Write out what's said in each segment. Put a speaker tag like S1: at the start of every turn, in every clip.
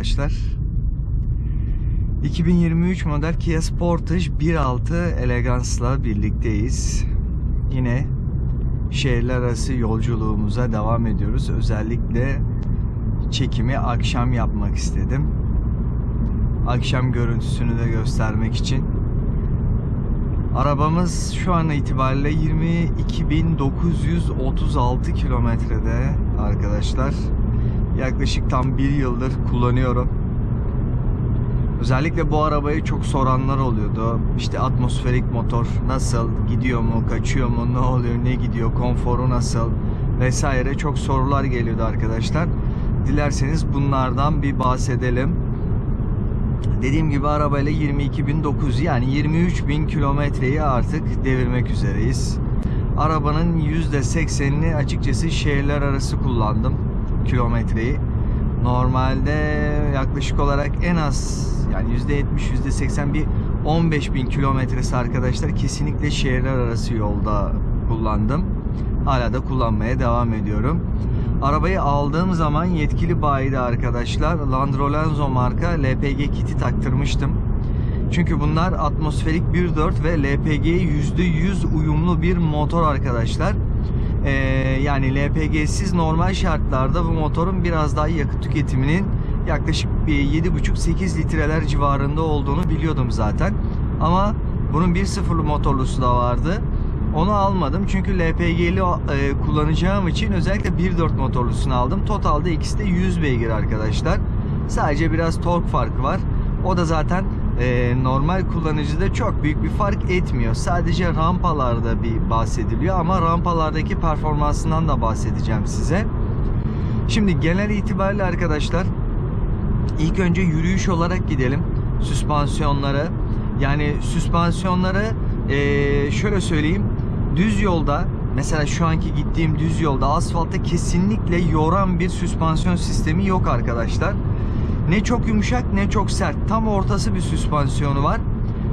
S1: arkadaşlar. 2023 model Kia Sportage 1.6 Elegance'la birlikteyiz. Yine şehirler arası yolculuğumuza devam ediyoruz. Özellikle çekimi akşam yapmak istedim. Akşam görüntüsünü de göstermek için. Arabamız şu an itibariyle 22.936 kilometrede arkadaşlar. Yaklaşık tam bir yıldır kullanıyorum. Özellikle bu arabayı çok soranlar oluyordu. İşte atmosferik motor nasıl, gidiyor mu, kaçıyor mu, ne oluyor, ne gidiyor, konforu nasıl vesaire çok sorular geliyordu arkadaşlar. Dilerseniz bunlardan bir bahsedelim. Dediğim gibi arabayla 22.900 yani 23.000 kilometreyi artık devirmek üzereyiz. Arabanın %80'ini açıkçası şehirler arası kullandım kilometreyi. Normalde yaklaşık olarak en az yani %70 %80 bir 15.000 kilometresi arkadaşlar kesinlikle şehirler arası yolda kullandım. Hala da kullanmaya devam ediyorum. Arabayı aldığım zaman yetkili bayide arkadaşlar Landrolenzo marka LPG kiti taktırmıştım. Çünkü bunlar atmosferik 1.4 ve LPG'ye %100 uyumlu bir motor arkadaşlar. Ee, yani LPG'siz normal şartlarda bu motorun biraz daha yakıt tüketiminin yaklaşık bir 7,5-8 litreler civarında olduğunu biliyordum zaten. Ama bunun 1.0'lı motorlusu da vardı. Onu almadım çünkü LPG'li e, kullanacağım için özellikle 1.4 motorlusunu aldım. Totalde ikisi de 100 beygir arkadaşlar. Sadece biraz tork farkı var. O da zaten e, normal kullanıcıda çok büyük bir fark etmiyor. Sadece rampalarda bir bahsediliyor ama rampalardaki performansından da bahsedeceğim size. Şimdi genel itibariyle arkadaşlar ilk önce yürüyüş olarak gidelim. Süspansiyonları yani süspansiyonları e, şöyle söyleyeyim düz yolda mesela şu anki gittiğim düz yolda asfaltta kesinlikle yoran bir süspansiyon sistemi yok arkadaşlar. Ne çok yumuşak ne çok sert. Tam ortası bir süspansiyonu var.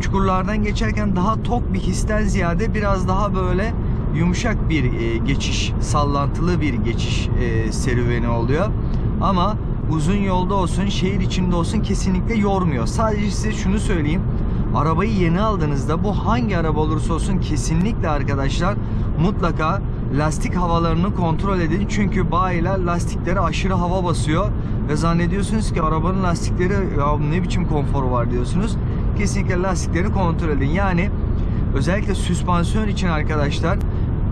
S1: Çukurlardan geçerken daha tok bir histen ziyade biraz daha böyle yumuşak bir e, geçiş, sallantılı bir geçiş e, serüveni oluyor. Ama uzun yolda olsun, şehir içinde olsun kesinlikle yormuyor. Sadece size şunu söyleyeyim. Arabayı yeni aldığınızda bu hangi araba olursa olsun kesinlikle arkadaşlar mutlaka lastik havalarını kontrol edin. Çünkü bayiler lastikleri aşırı hava basıyor ve zannediyorsunuz ki arabanın lastikleri ya ne biçim konforu var diyorsunuz. Kesinlikle lastikleri kontrol edin. Yani özellikle süspansiyon için arkadaşlar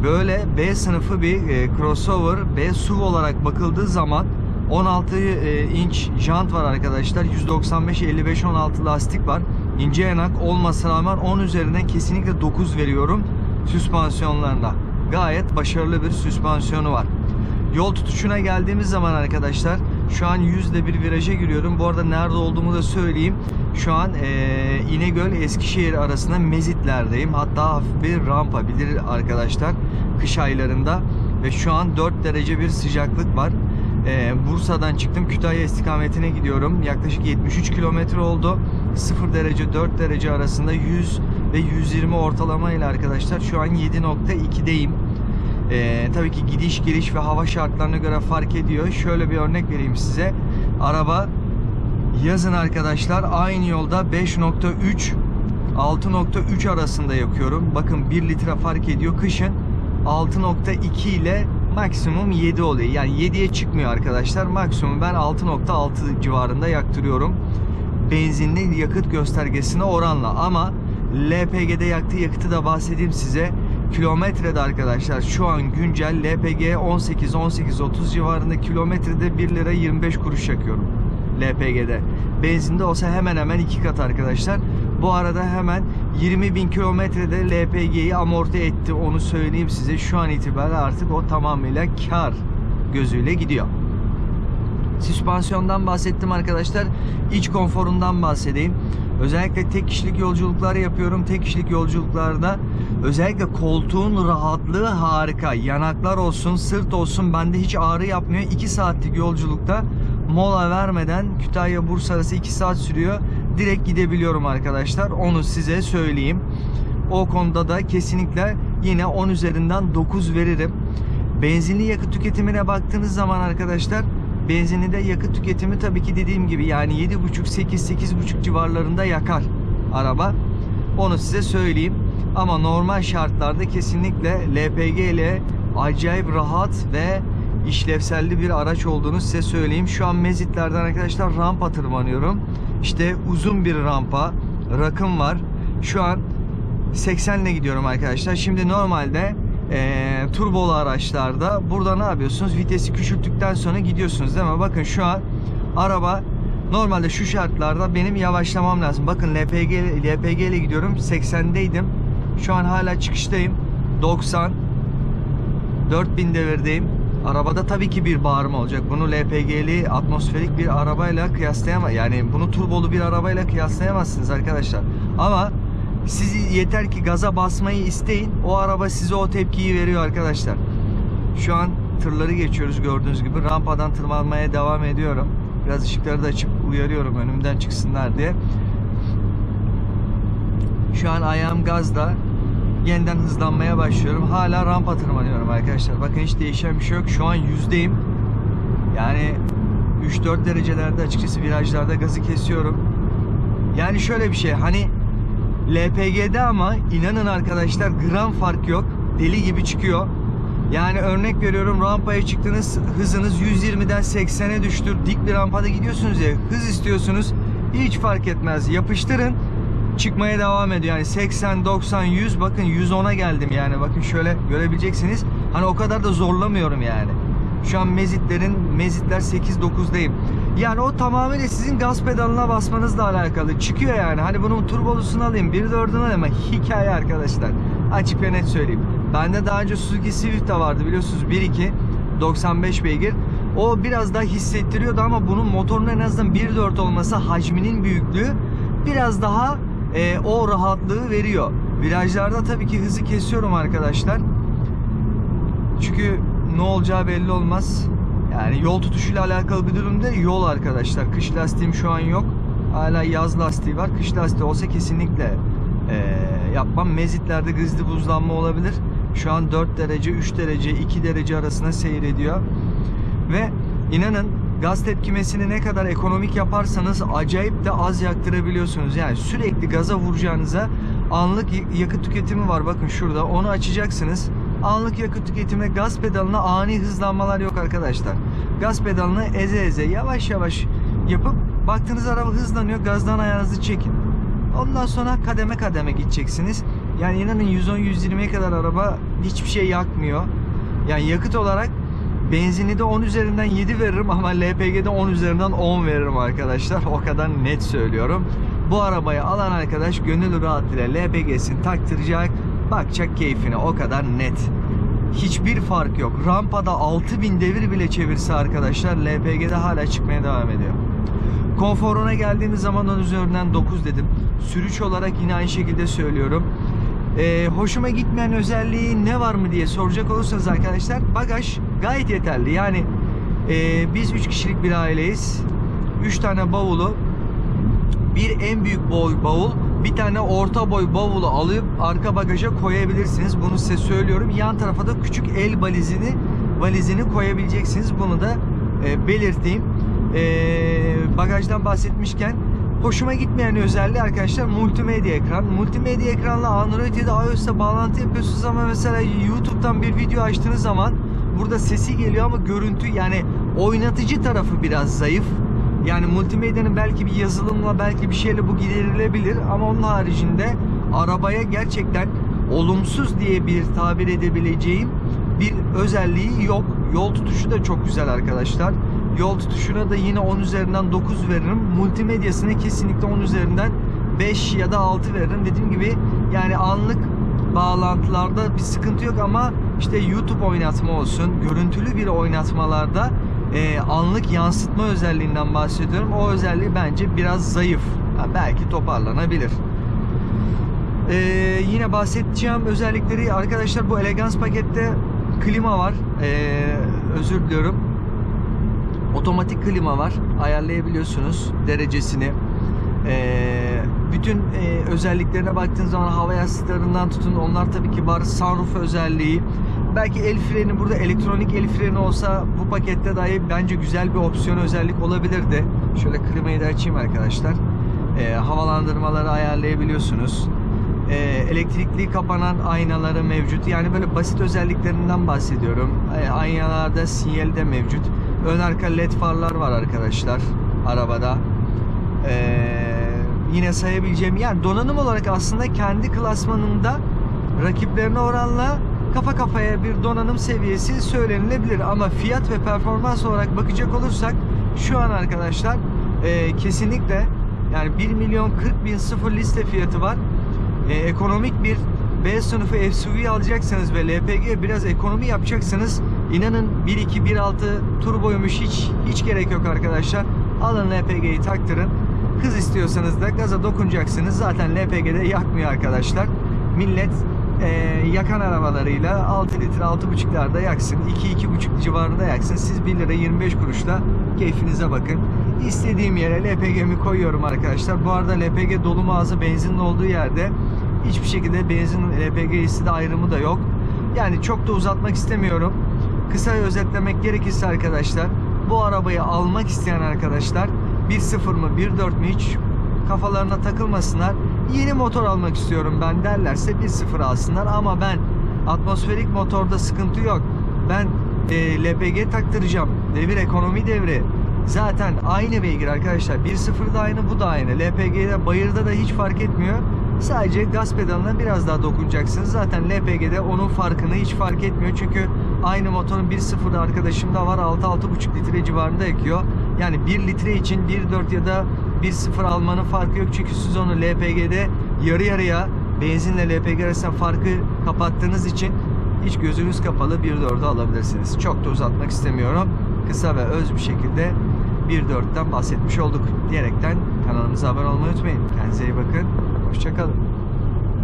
S1: böyle B sınıfı bir e, crossover B SUV olarak bakıldığı zaman 16 e, inç jant var arkadaşlar. 195 55 16 lastik var. İnce yanak olmasına rağmen 10 üzerinden kesinlikle 9 veriyorum süspansiyonlarına. Gayet başarılı bir süspansiyonu var. Yol tutuşuna geldiğimiz zaman arkadaşlar şu an yüzde bir viraja giriyorum. Bu arada nerede olduğumu da söyleyeyim. Şu an e, İnegöl Eskişehir arasında Mezitlerdeyim. Hatta hafif bir rampa bilir arkadaşlar kış aylarında ve şu an 4 derece bir sıcaklık var. Ee, Bursa'dan çıktım Kütahya istikametine gidiyorum. Yaklaşık 73 kilometre oldu. 0 derece 4 derece arasında 100 ve 120 ortalama ile arkadaşlar şu an 7.2'deyim. Ee, tabii ki gidiş geliş ve hava şartlarına göre fark ediyor. Şöyle bir örnek vereyim size. Araba yazın arkadaşlar aynı yolda 5.3 6.3 arasında yakıyorum. Bakın 1 litre fark ediyor. Kışın 6.2 ile maksimum 7 oluyor. Yani 7'ye çıkmıyor arkadaşlar. Maksimum ben 6.6 civarında yaktırıyorum. Benzinli yakıt göstergesine oranla ama LPG'de yaktığı yakıtı da bahsedeyim size. Kilometrede arkadaşlar şu an güncel LPG 18-18-30 civarında kilometrede 1 lira 25 kuruş yakıyorum. LPG'de. Benzinde olsa hemen hemen iki kat arkadaşlar. Bu arada hemen 20 bin kilometrede LPG'yi amorti etti. Onu söyleyeyim size. Şu an itibariyle artık o tamamıyla kar gözüyle gidiyor. Süspansiyondan bahsettim arkadaşlar. İç konforundan bahsedeyim. Özellikle tek kişilik yolculuklar yapıyorum. Tek kişilik yolculuklarda özellikle koltuğun rahatlığı harika. Yanaklar olsun, sırt olsun bende hiç ağrı yapmıyor. 2 saatlik yolculukta mola vermeden Kütahya Bursa arası 2 saat sürüyor. Direkt gidebiliyorum arkadaşlar. Onu size söyleyeyim. O konuda da kesinlikle yine 10 üzerinden 9 veririm. Benzinli yakıt tüketimine baktığınız zaman arkadaşlar Benzininde yakıt tüketimi tabii ki dediğim gibi yani 7,5-8-8,5 civarlarında yakar araba. Onu size söyleyeyim. Ama normal şartlarda kesinlikle LPG ile acayip rahat ve işlevselli bir araç olduğunu size söyleyeyim. Şu an Mezitler'den arkadaşlar rampa tırmanıyorum. İşte uzun bir rampa, rakım var. Şu an 80 ile gidiyorum arkadaşlar. Şimdi normalde eee turbolu araçlarda burada ne yapıyorsunuz? Vitesi küçülttükten sonra gidiyorsunuz değil mi? Bakın şu an araba normalde şu şartlarda benim yavaşlamam lazım. Bakın LPG, LPG ile gidiyorum. 80'deydim. Şu an hala çıkıştayım. 90 4000 devirdeyim. Arabada tabii ki bir bağırma olacak. Bunu LPG'li atmosferik bir arabayla kıyaslayamaz. Yani bunu turbolu bir arabayla kıyaslayamazsınız arkadaşlar. Ama siz yeter ki gaza basmayı isteyin. O araba size o tepkiyi veriyor arkadaşlar. Şu an tırları geçiyoruz gördüğünüz gibi. Rampadan tırmanmaya devam ediyorum. Biraz ışıkları da açıp uyarıyorum önümden çıksınlar diye. Şu an ayağım gazda. Yeniden hızlanmaya başlıyorum. Hala rampa tırmanıyorum arkadaşlar. Bakın hiç değişen bir şey yok. Şu an yüzdeyim. Yani 3-4 derecelerde açıkçası virajlarda gazı kesiyorum. Yani şöyle bir şey hani LPG'de ama inanın arkadaşlar gram fark yok. Deli gibi çıkıyor. Yani örnek veriyorum rampaya çıktınız hızınız 120'den 80'e düştü. Dik bir rampada gidiyorsunuz ya hız istiyorsunuz. Hiç fark etmez. Yapıştırın çıkmaya devam ediyor. Yani 80, 90, 100 bakın 110'a geldim yani. Bakın şöyle görebileceksiniz. Hani o kadar da zorlamıyorum yani. Şu an mezitlerin mezitler 8-9'dayım. Yani o tamamıyla sizin gaz pedalına basmanızla alakalı. Çıkıyor yani. Hani bunun turbolusunu alayım, 1.4'ünü alayım ama hikaye arkadaşlar. Açık ve net söyleyeyim. Bende daha önce Suzuki Swift de vardı biliyorsunuz 1.2 95 beygir. O biraz daha hissettiriyordu ama bunun motorunun en azından 1.4 olması hacminin büyüklüğü biraz daha e, o rahatlığı veriyor. Virajlarda tabii ki hızı kesiyorum arkadaşlar. Çünkü ne olacağı belli olmaz. Yani yol tutuşuyla alakalı bir durum değil. Yol arkadaşlar. Kış lastiğim şu an yok. Hala yaz lastiği var. Kış lastiği olsa kesinlikle e, yapmam. Mezitlerde hızlı buzlanma olabilir. Şu an 4 derece, 3 derece, 2 derece arasında seyrediyor. Ve inanın gaz tepkimesini ne kadar ekonomik yaparsanız acayip de az yaktırabiliyorsunuz. Yani sürekli gaza vuracağınıza anlık yakıt tüketimi var. Bakın şurada onu açacaksınız. Anlık yakıt tüketimine gaz pedalına ani hızlanmalar yok arkadaşlar. Gaz pedalını eze eze yavaş yavaş yapıp baktığınız araba hızlanıyor gazdan ayağınızı çekin. Ondan sonra kademe kademe gideceksiniz. Yani inanın 110-120'ye kadar araba hiçbir şey yakmıyor. Yani yakıt olarak benzinli de 10 üzerinden 7 veririm ama LPG'de 10 üzerinden 10 veririm arkadaşlar. O kadar net söylüyorum. Bu arabayı alan arkadaş gönül rahatlığıyla LPG'sini taktıracak. Bakacak keyfine o kadar net. Hiçbir fark yok. Rampada 6000 devir bile çevirse arkadaşlar LPG'de hala çıkmaya devam ediyor. Konforuna geldiğimiz zaman onun üzerinden 9 dedim. Sürüş olarak yine aynı şekilde söylüyorum. Ee, hoşuma gitmeyen özelliği ne var mı diye soracak olursanız arkadaşlar bagaj gayet yeterli. Yani e, biz 3 kişilik bir aileyiz. 3 tane bavulu bir en büyük boy bavul bir tane orta boy bavulu alıp arka bagaja koyabilirsiniz. Bunu size söylüyorum. Yan tarafa da küçük el valizini valizini koyabileceksiniz. Bunu da e, belirteyim. E, bagajdan bahsetmişken hoşuma gitmeyen özelliği arkadaşlar multimedya ekran. Multimedya ekranla Android ya da iOS'ta bağlantı yapıyorsunuz ama mesela YouTube'dan bir video açtığınız zaman burada sesi geliyor ama görüntü yani oynatıcı tarafı biraz zayıf. Yani multimedyanın belki bir yazılımla belki bir şeyle bu giderilebilir ama onun haricinde arabaya gerçekten olumsuz diye bir tabir edebileceğim bir özelliği yok. Yol tutuşu da çok güzel arkadaşlar. Yol tutuşuna da yine 10 üzerinden 9 veririm. Multimedyasına kesinlikle 10 üzerinden 5 ya da 6 veririm. Dediğim gibi yani anlık bağlantılarda bir sıkıntı yok ama işte YouTube oynatma olsun, görüntülü bir oynatmalarda e, anlık yansıtma özelliğinden bahsediyorum. O özelliği bence biraz zayıf. Ha, belki toparlanabilir. E, yine bahsedeceğim özellikleri arkadaşlar bu elegans pakette klima var. E, özür diliyorum. Otomatik klima var. Ayarlayabiliyorsunuz derecesini. E, bütün e, özelliklerine baktığınız zaman hava yastıklarından tutun onlar tabii ki var. Sunroof özelliği belki el freni burada elektronik el freni olsa bu pakette dahi bence güzel bir opsiyon özellik olabilirdi. Şöyle klimayı da açayım arkadaşlar. Ee, havalandırmaları ayarlayabiliyorsunuz. Ee, elektrikli kapanan aynaları mevcut. Yani böyle basit özelliklerinden bahsediyorum. Ee, aynalarda sinyali de mevcut. Ön arka led farlar var arkadaşlar arabada. Ee, yine sayabileceğim yani donanım olarak aslında kendi klasmanında rakiplerine oranla kafa kafaya bir donanım seviyesi söylenilebilir ama fiyat ve performans olarak bakacak olursak şu an arkadaşlar e, kesinlikle yani 1 milyon 40 bin sıfır liste fiyatı var. E, ekonomik bir B sınıfı SUV alacaksanız ve LPG biraz ekonomi yapacaksanız inanın 1.2 1.6 turboymuş hiç hiç gerek yok arkadaşlar. Alın LPG'yi taktırın. Hız istiyorsanız da gaza dokunacaksınız. Zaten LPG'de yakmıyor arkadaşlar. Millet e, yakan arabalarıyla 6 litre 6.5'larda yaksın. 2-2.5 civarında yaksın. Siz 1 lira 25 kuruşla keyfinize bakın. İstediğim yere LPG'mi koyuyorum arkadaşlar. Bu arada LPG dolu mağaza benzinin olduğu yerde hiçbir şekilde benzin LPG'si de ayrımı da yok. Yani çok da uzatmak istemiyorum. Kısa özetlemek gerekirse arkadaşlar bu arabayı almak isteyen arkadaşlar 1.0 mı 1.4 mü hiç kafalarına takılmasınlar. Yeni motor almak istiyorum ben derlerse 1.0 alsınlar ama ben atmosferik motorda sıkıntı yok. Ben e, LPG taktıracağım. Devir ekonomi devri. Zaten aynı beygir arkadaşlar. 1.0 da aynı bu da aynı. LPG'de bayırda da hiç fark etmiyor. Sadece gaz pedalına biraz daha dokunacaksınız. Zaten LPG'de onun farkını hiç fark etmiyor. Çünkü aynı motorun 1.0'da arkadaşımda var 6-6.5 litre civarında yakıyor. Yani 1 litre için 1.4 ya da 1.0 almanın farkı yok. Çünkü siz onu LPG'de yarı yarıya benzinle LPG arasında farkı kapattığınız için hiç gözünüz kapalı 1.4'ü alabilirsiniz. Çok da uzatmak istemiyorum. Kısa ve öz bir şekilde 1.4'ten bahsetmiş olduk diyerekten kanalımıza abone olmayı unutmayın. Kendinize iyi bakın. Hoşçakalın.